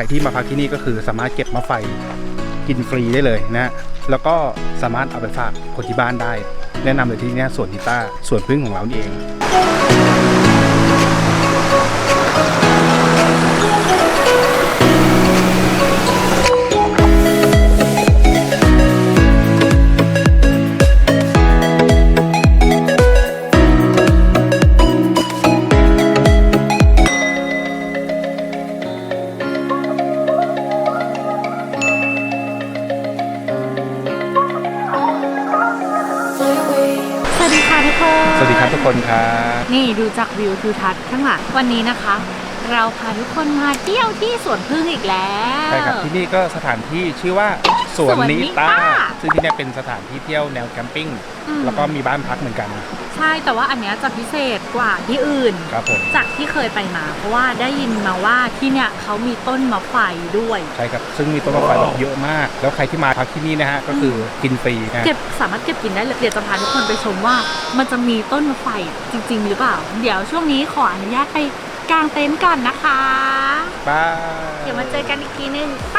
รที่มาพักที่นี่ก็คือสามารถเก็บมะไฟกินฟรีได้เลยนะฮะแล้วก็สามารถเอาไปฝากคนที่บ้านได้ แนะนำเลยที่นี่สวนทิต้าสวนพึ่งของเรานี่เอง ครับทุกคนครับนี่ดูจากวิวทิวทัศน์ข้างหลังวันนี้นะคะ เราพาทุกคนมาเที่ยวที่สวนพึ่งอีกแล้วใช่ครับที่นี่ก็สถานที่ชื่อว่า สวนนิต้าสวนนิต้าซึ่งที่เนี่ยเป็นสถานที่เที่ยวแนวแคมปิ้งอืม แล้วก็มีบ้านพักเหมือนกัน ใช่แต่ว่าอันเนี้ยจะพิเศษกว่าที่อื่น ครับผม จากที่เคยไปมา เพราะว่าได้ยินมาว่าที่เนี่ยเขามีต้นมะไฟด้วย ใช่ครับ ซึ่งมีต้นมะไฟแบบเยอะมาก แล้วใครที่มาพักที่นี่นะฮะ ก็คือกินฟรีนะ เก็บสามารถเก็บกินได้เลยเดี๋ยวจะพาทุกคนไปชมว่า มันจะมีต้นมะไฟจริง ๆ หรือเปล่า เดี๋ยวช่วงนี้ขออนุญาตไปกางเต็นท์ก่อนนะคะ บ้าเดี๋ยวมาเจอกันอีกทีนึงไป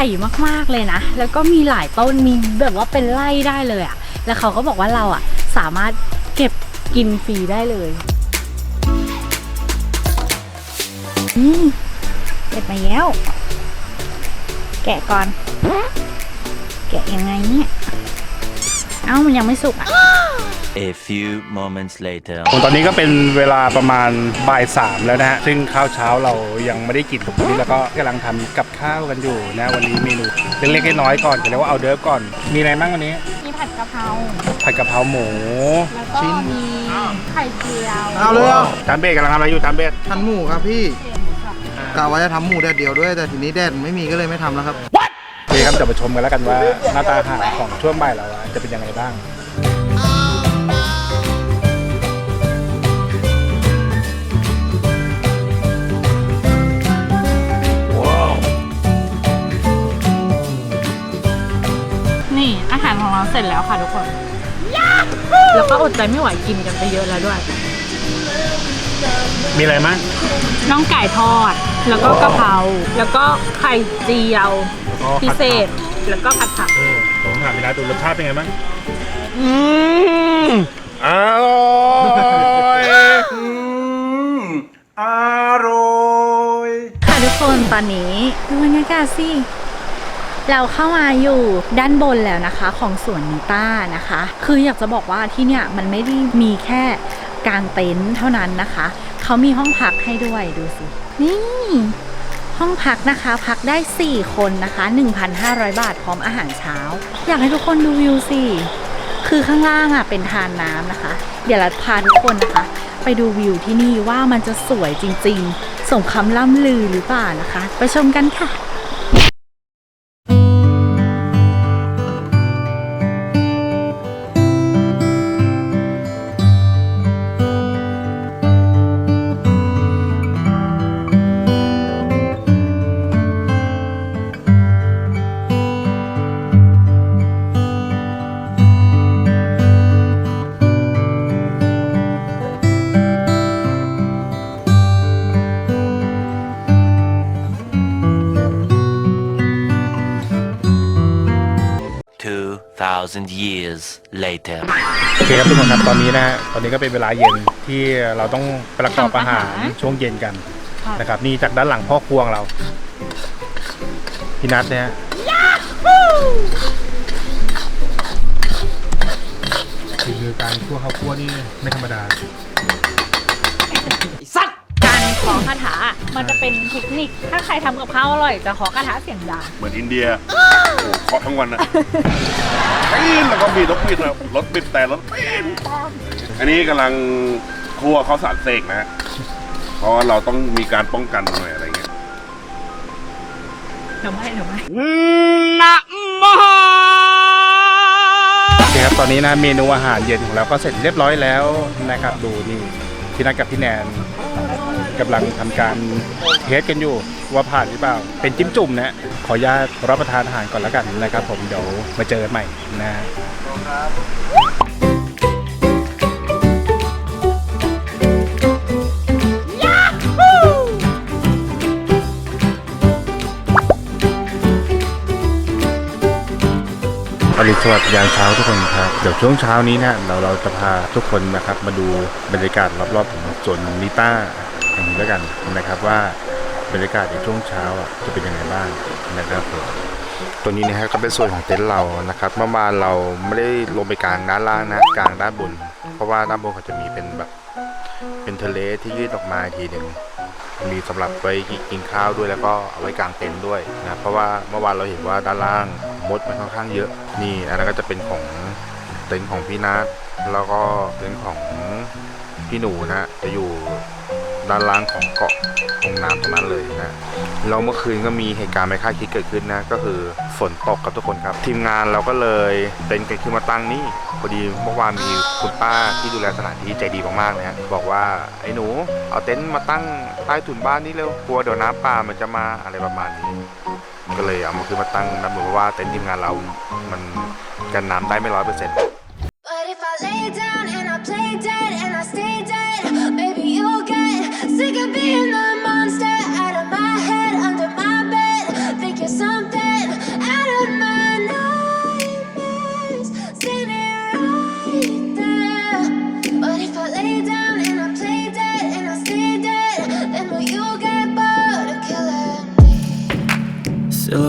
ญ่มากๆเลยนะ แล้วก็มีหลายต้นมีแบบว่าเป็นไร่ได้เลยอะ่ะแล้วเขาก็บอกว่าเราอะ่ะสามารถเก็บกินฟรีได้เลยอืมเก็บมาแล้ว แกะก่อน แกะยังไงเนี่ย เอ้ามันยังไม่สุกอะ A few moments later. ผมตอนนี้ก็เป็นเวลาประมาณบ่ายสามแล้วนะฮะ ซึ่งข้าวเช้าเรายังไม่ได้กินตรงนี้แล้วก็กำลังทำกับข้าวกันอยู่นะ วันนี้เมนูเล็กๆน้อยๆก่อนจะเรียกว่าเอาเดิร์ฟก่อน มีอะไรบ้างวันนี้ มีผัดกะเพรา ผัดกะเพราหมู แล้วก็มีไข่เจียวเอาเลยเหรอจานเบสกำลังทำอะไรอยู่จานเบสทันหมูครับพี่กะว่าจะทำหมูแดดเดียวด้วย แต่ทีนี้แดดไม่มีก็เลยไม่ทำแล้วครับ โอเคครับเดี๋ยวมาชมกันแล้วกันว่าหน้าตาอาหารของช่วงบ่ายเราอะจะเป็นยังไงบ้าง นี่อาหารของเราเสร็จแล้วค่ะทุกคน แล้วก็อดใจไม่ไหวกินกันไปเยอะแล้วด้วย มีอะไรมั้งน้องไก่ทอด แล้วก็กะเพราแล้วก็ไข่เจียวพิเศษ แล้วก็ผัดผักผมถามพี่นัทดูรสชาติเป็นไงบ้างอืมอร่อยอร่อย ค่ะทุกคนตอนนี้ดูบรรยากาศสิ เราเข้ามาอยู่ด้านบนแล้วนะคะ ของสวนนิต้านะคะ คืออยากจะบอกว่าที่เนี่ยมันไม่ได้มีแค่กางเต็นท์เท่านั้นนะคะ เขามีห้องพักให้ด้วยดูสิ นี่ ห้องพักนะคะ พักได้ 4 คนนะคะ 1,500 บาทพร้อมอาหารเช้า อยากให้ทุกคนดูวิวสิคือข้างล่างอะเป็นทานน้ำนะคะ เดี๋ยวเราพาทุกคนนะคะ ไปดูวิวที่นี่ว่ามันจะสวยจริง ๆ สมคำล่ำลือหรือเปล่านะคะ ไปชมกันค่ะ 2,000 years later. โอเคครับทุกคนครับตอนนี้นะฮะตอนนี้ก็เป็นเวลาเย็นที่เราต้องประกอบอาหารทำอาหารช่วงเย็นกันค่ะนะครับนี่จากด้านหลังพ่อครัวของเราพี่นัทเนี่ยฮะคือการคั่วข้าวคั่วนี่ไม่ธรรมดา มันจะเป็นเทคนิค ถ้าใครทำกับข้าวอร่อยจะขอคาถาเสียงดัง เหมือนอินเดียโอ้โหเคาะทั้งวันนะปีนแล้วก็บีดรถบิดนะรถบิดแต่รถปีนปังอันนี้กำลังครัวเขาวสารเสกนะฮะเพราะว่าเราต้องมีการป้องกันหน่อยอะไรเงี้ยเดี๋ยวไม่เดี๋ยวไม่โอเคครับตอนนี้นะเมนูอาหารเย็นของเราก็เสร็จเรียบร้อยแล้วนะครับดูนี่พี่นัทกับพี่แนน กำลังทำการเทสกันอยู่ว่าผ่านหรือเปล่า เป็นจิ้มจุ่มนะขออนุญาตรับประทานอาหารก่อนแล้วกันนะครับ ผมเดี๋ยวมาเจอกันใหม่นะอรุณสวัสดิ์ยามเช้าทุกคนครับ เดี๋ยวช่วงเช้านี้นะเราเราจะพาทุกคนนะครับมาดูบรรยากาศรอบๆของสวนนิต้า แห่างนี้แล้วกันนะครับว่าบรรยากาศในช่วงเช้าอะจะเป็นยังไงบ้างนะครับผมตัวนี้นะฮะก็เป็นส่วนของเต็นท์เรานะครับเมื่อวานเราไม่ได้ลงไปกลางด้านล่างนะกลางด้านบน เพราะว่าด้านบนเขาจะมีเป็นแบบ เป็นทะเลที่ยืดออกมาอีกทีหนึ่งมีสำหรับไว้กินข้าวด้วยแล้วก็เอาไว้กลางเต็นท์ด้วยนะเพราะว่าเมื่อวานเราเห็นว่าด้านล่างมดมันค่อนข้างเยอะนี่อันนั้นก็จะเป็นของเต็นท์ของพี่นัทแล้วก็เต็นท์ของพี่หนูนะจะอยู่ ด้านล่างของเกาะตรงน้ำตรงนั้นเลยนะเราเมื่อคืนก็มีเหตุการณ์ไม่คาดคิดเกิดขึ้นนะ ก็คือฝนตกครับทุกคนครับ ทีมงานเราก็เลยเต็นท์กันขึ้นมาตั้งนี่พอดีเมื่อวานมีคุณป้าที่ดูแลสถานที่ใจดีมากๆเลยฮะบอกว่าไอ้หนู เอาเต็นท์มาตั้งใต้ถุนบ้านนี่เร็วกลัวเดี๋ยวน้ำป่ามันจะมาอะไรประมาณนี้ก็เลยเอามาขึ้นมาตั้งนะเหมือนว่าเต็นท์ทีมงานเรา มันกันน้ำได้ไม่ร้อยเปอร์เซ็นต์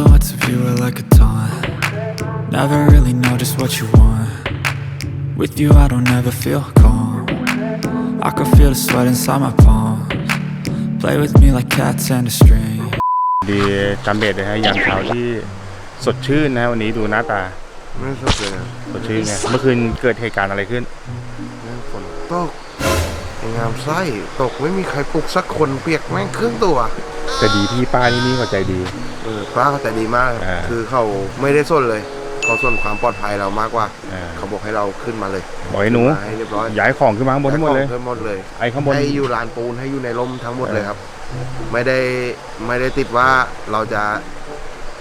Silhouettes of you are like a taunt. Never really know just what you want. With you, I don't ever feel calm. I can feel the sweat inside my palms. Play with me like cats and a string. ดีจำเบดเลยฮะยามเช้าที่สดชื่นนะวันนี้ดูหน้าตาไม่สดเลยนะสดชื่นไงเมื่อคืนเกิดเหตุการณ์อะไรขึ้นฝนตกงามไส้ตกไม่มีใครปลุกสักคนเปียกแม่งครึ่งตัว แต่ดีพี่ป้านี่นี่เขาใจดี เออป้าเขาใจดีมากอ่าคือเขาไม่ได้สนเลย เขาสนความปลอดภัยเรามากกว่า อ่า เขาบอกให้เราขึ้นมาเลยบอกไอ้หนูมาให้เรียบร้อยย้ายของขึ้นมาข้างบนทั้งหมดเลย ขึ้นหมดเลย ไอ้ข้างบน ให้อยู่ลานปูนให้อยู่ในร่มทั้งหมดเลยครับ ไม่ได้ไม่ได้ติดว่าเราจะ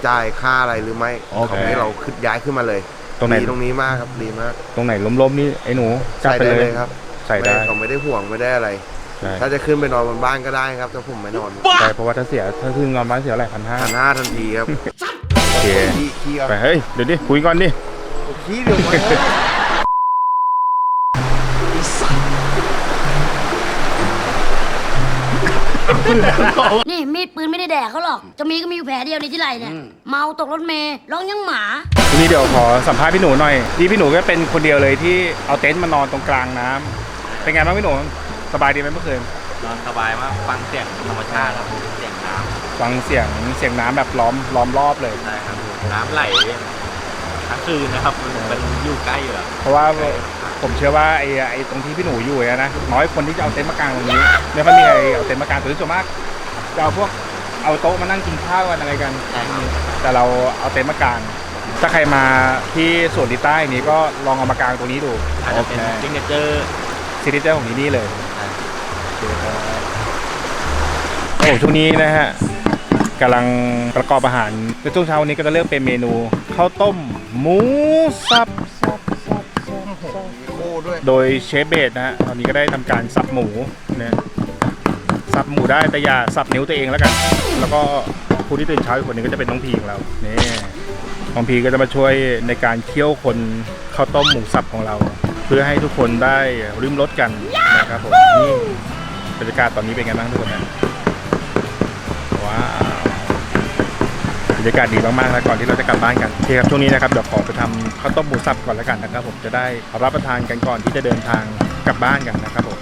จ่ายค่าอะไรหรือไม่โอเค เขาให้เราขึ้นย้ายขึ้นมาเลยตรงไหนดีตรงนี้มากครับดีมากตรงไหนล้มๆนี่ไอ้หนูจับใส่ไปได้เลเลยยครับใส่ได้ม่เขาไม่ได้ห่วงไม่ได้อะไร ใช่ถ้าจะขึ้นไปนอนบนบ้านก็ได้ครับแต่ผมไม่นอนใช่เพราะว่าถ้าเสียถ้าขึ้นนอนบ้านเสียอะไรพันห้าหันหน้าทันทีครับโอเคขี้ขี้เอาไปเฮ้ยเดี๋ยวดิคุยก่อนดิขี้เดี๋ยวมานี่มีดปืนไม่ได้แดกเขาหรอก จะมีก็มีอยู่แผลเดียวในที่ไหล่เนี่ย เมาตกรถเมล์ร้องยังหมา ทีนี้เดี๋ยวขอสัมภาษณ์พี่หนูหน่อย ที่พี่หนูก็เป็นคนเดียวเลยที่เอาเต็นท์มานอนตรงกลางน้ำเป็นไงบ้างพี่หนู สบายดีไหมเมื่อคืนนอนสบายมากฟังเสียงธรรมชาติครับเสียงน้ฟังเสียงเสียงน้ำแบบล้อมล้อมรอบเลยำใช่ครับน้ำไหลทั้งคืนนะครับมันมันอยู่ใกล้อยู่แล้วเพราะว่าผมเชื่อว่าไอ้ไอ้ตรงที่พี่หนูอยู่เนี่ยนะน้อยคนที่จะเอาเต็นท์มากางตรงนี้ไม่ค่อยมีใครเอาเต็นท์มากางตัวที่ส่วนมากจะเอาพวกเอาโต๊ะมานั่งกินข้าวกันอะไรกัน ใช่ครับแต่เราเอาเต็นท์มากาง ถ้าใครมาที่สวนดิต้าอย่างนี้ก็ลองเอามากางตรงนี้ดูอาจจะเป็นซิงเกิลเจอร์ซิกเนเจอร์ของที่นี่เลยใช่ โอ้ช่วงนี้นะฮะกำลังประกอบอาหารในช่วงเช้านี้ก็จะเริ่มเป็นเมนูข้าวต้มหมูสับโด้วยโดยเชฟเบสนะฮะตอนนี้ก็ได้ทำการสับหมูนะสับหมูได้แต่อย่าสับนิ้วตัวเองแล้วกัน แล้วก็ผู้ที่ตื่นเช้าอีกคนหนึงก็จะเป็นน้องพีของเรานี่น้องพีก็จะมาช่วยในการเคี่ยวคนข้าวต้มหมูสับของเรา เพื่อให้ทุกคนได้ริมรสกันนะครับผมนี่ บรรยากาศตอนนี้เป็นไงบ้างทุกคนนะว้าวบรรยากาศดีมากๆนะก่อนที่เราจะกลับบ้านกันโอเคครับช่วงนี้นะครับเดี๋ยวขอไปทำข้าวต้มหมูสับก่อนแล้วกันนะครับ ผมจะได้รับประทานกันก่อนที่จะเดินทางกลับบ้านกันนะครับผม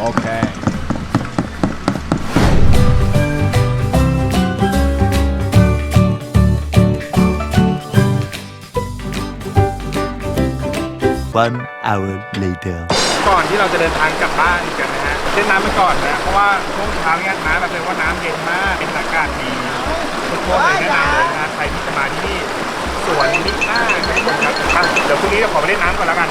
โอเค One hour later. ก่อนที่เราจะเดินทางกลับบ้านกันนะฮะเล่นน้ำไปก่อนนะเพราะว่าช่วงเช้าเนี่ยน้ำแบบเลยว่าน้ำเย็นมากเป็นอากาศดีสดทั่วเลยแนะนำเลยนะใครที่จะมาที่นี่สวนนิต้าครับทุกคนครับอะเดี๋ยวพรุ่งนี้เราขอไปเล่นน้ำก่อนแล้วกัน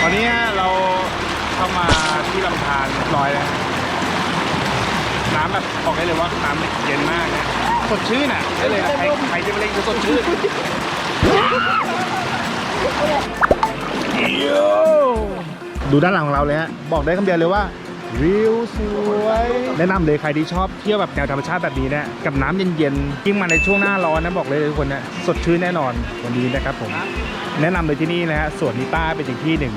ตอนนี้เราเข้ามาที่ลำธารเรียบร้อยแล้ว น้ำแบบบอกได้เลยว่าน้ำเย็นมากนะสดชื่นอะได้เลยนะใครใครที่มาเล่นคือสดชื่นดูด้านหลังของเราเลยฮะบอกได้คำเดียวเลยว่าวิวสวยแนะนำเลยใครที่ชอบเที่ยวแบบแนวธรรมชาติแบบนี้นะกับน้ำเย็นๆยิ่งมาในช่วงหน้าร้อนนะบอกเลยทุกคนนะสดชื่นแน่นอนวันนี้นะครับผมแนะนำเลยที่นี่นะฮะสวนนิต้าเป็นอีกที่หนึ่ง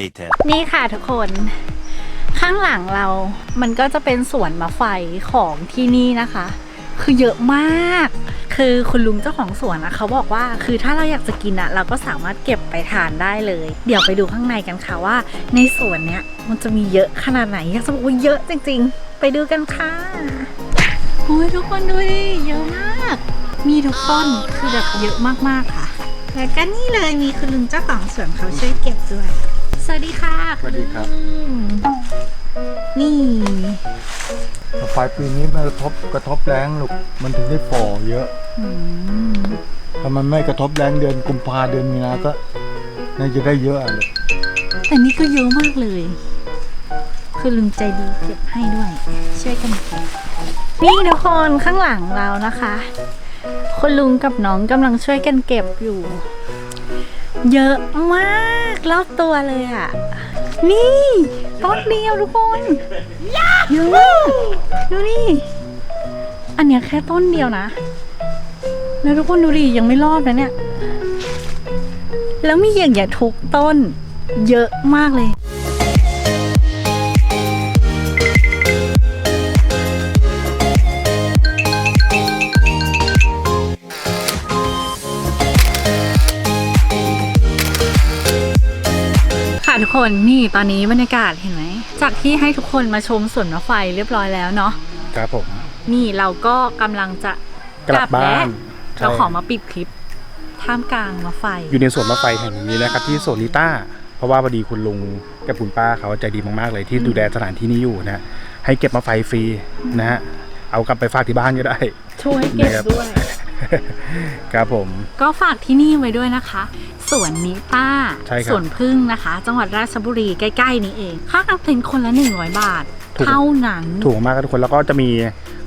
later. นี่ค่ะทุกคน ข้างหลังเรา มันก็จะเป็นสวนมะไฟของที่นี่นะคะ คือเยอะมาก คือคุณลุงเจ้าของสวนนะเขาบอกว่าคือถ้าเราอยากจะกินอะเราก็สามารถเก็บไปทานได้เลย เดี๋ยวไปดูข้างในกันค่ะว่า ในสวนเนี้ยมันจะมีเยอะขนาดไหนอยากจะบอกว่าเยอะจริง ๆ ไปดูกันค่ะโอ้ยทุกคนดูดิเยอะมาก มีทุกต้นคือแบบเยอะมากๆค่ะ แล้วก็นี่เลยมีคุณลุงเจ้าของสวนเขาช่วยเก็บด้วย สวัสดีค่ะสวัสดีครับณลุงนี่ ไฟปีนี้มันกระทบกระทบแรงลูกมันถึงได้ฝ่อเยอะอืมถ้ามันไม่กระทบแรงเดือนกุมภาเดือนมีนาก็น่าจะได้เยอะอะลูกแต่นี่ก็เยอะมากเลย คือลุงใจดีเก็บให้ด้วย ช่วยกันเก็บนี่ทุกคนข้างหลังเรานะคะคุณลุงกับน้องกำลังช่วยกันเก็บอยู่ เยอะมาก รอบตัวเลยอะ นี่ต้นเดียวทุกคนเยอะมากดูนี่ อันเนี้ยแค่ต้นเดียวนะ แล้วทุกคนดูดิยังไม่รอบนะเนี่ย แล้วมีอย่างเงี้ยทุกต้น เยอะมากเลย ค่ะทุกคนนี่ตอนนี้บรรยากาศเห็นไหม จากที่ให้ทุกคนมาชมสวนมะไฟเรียบร้อยแล้วเนาะครับผม นี่เราก็กำลังจะกลับบ้านแล้วใช่เราขอมาปิดคลิป ท่ามกลางมะไฟ อยู่ในสวนมะไฟแห่งนี้นะครับที่สวนลิต้า เพราะว่าพอดีคุณลุงกับคุณป้าเขาใจดีมากๆเลยที่ดูแลสถานที่นี้อยู่นะให้เก็บมะไฟฟรีนะฮะเอากลับไปฝากที่บ้านก็ได้ ช่วยเก็บนะครับ ด้วย ครับผม ก็ฝากที่นี่ไว้ด้วยนะคะสวนนิต้าใช่ครับสวนพึ่งนะคะ จังหวัดราชบุรีใกล้ ๆ นี้เอง ค่าการเป็นคนละ 100 บาท ถูก เท่านั้น ถูกมากครับทุกคนแล้วก็จะมี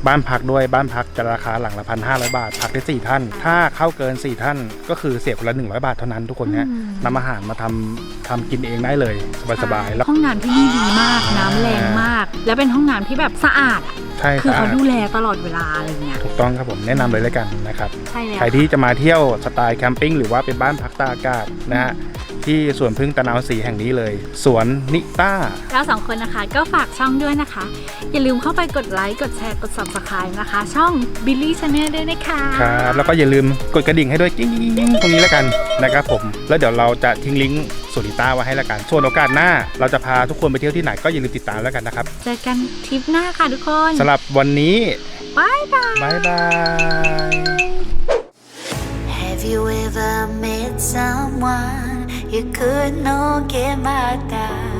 บ้านพักด้วยบ้านพักจะราคาหลังละพันห้าร้อยบาท พักได้สี่ท่าน ถ้าเข้าเกินสี่ท่าน ก็คือเสียคนละหนึ่งร้อยบาทเท่านั้นทุกคนนะนำอาหารมาทำทำกินเองได้เลยสบายๆแล้วห้องน้ำที่นี่ดีมากน้ำแรงมาก และเป็นห้องน้ำที่แบบสะอาดอะใช่คือสะอาเขาดดูแลตลอดเวลาอะไรเงี้ยถูกต้องครับผมแนะนำเลยแล้วกันนะครับใช่แล้วใครที่จะมาเที่ยวสไตล์แคมปิ้งหรือว่าเป็นบ้านพักตากอากาศนะฮะ ที่สวนพึ่งตะนาวสีแห่งนี้เลย สวนนิต้า เราสองคนนะคะก็ฝากช่องด้วยนะคะ อย่าลืมเข้าไปกดไลค์ กดแชร์ กด subscribe นะคะ ช่อง Billy Channel ด้วยนะคะครับแล้วก็อย่าลืมกดกระดิ่งให้ด้วยกิ้งๆๆตรงนี้แล้วกันนะครับผม แล้วเดี๋ยวเราจะทิ้งลิงก์สวนนิต้าไว้ให้แล้วกันส่วนโอกาสหน้า เราจะพาทุกคนไปเที่ยวที่ไหนก็อย่าลืมติดตามแล้วกันนะครับเจอกันทริปหน้าค่ะทุกคนสำหรับวันนี้บายบายบายบาย Have you ever met someone you could not get my down?